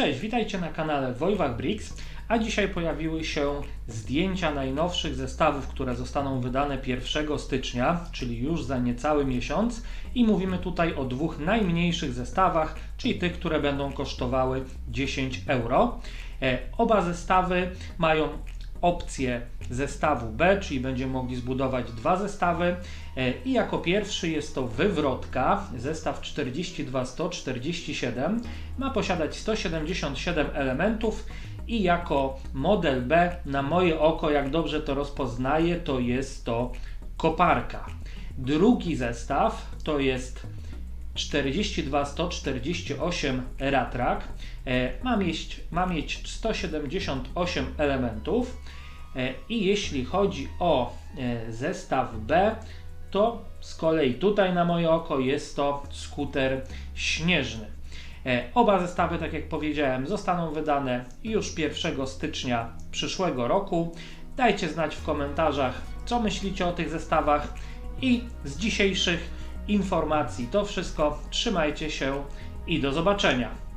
Cześć, witajcie na kanale Wojwach Bricks, a dzisiaj pojawiły się zdjęcia najnowszych zestawów, które zostaną wydane 1 stycznia, czyli już za niecały miesiąc i mówimy tutaj o dwóch najmniejszych zestawach, czyli tych, które będą kosztowały 10 euro. E, Oba zestawy mają opcję zestawu B, czyli będziemy mogli zbudować dwa zestawy. E, I jako pierwszy jest to wywrotka, zestaw 42-147. Ma posiadać 177 elementów i jako model B, na moje oko, jak dobrze to rozpoznaje, to jest to koparka. Drugi zestaw to jest 42-148 Ratrak. E, Ma mieć, ma mieć 178 elementów. E, I jeśli chodzi o e, zestaw B, to z kolei tutaj na moje oko jest to skuter śnieżny. E, Oba zestawy, tak jak powiedziałem, zostaną wydane już 1 stycznia przyszłego roku. Dajcie znać w komentarzach, co myślicie o tych zestawach i z dzisiejszych informacji to wszystko. Trzymajcie się i do zobaczenia.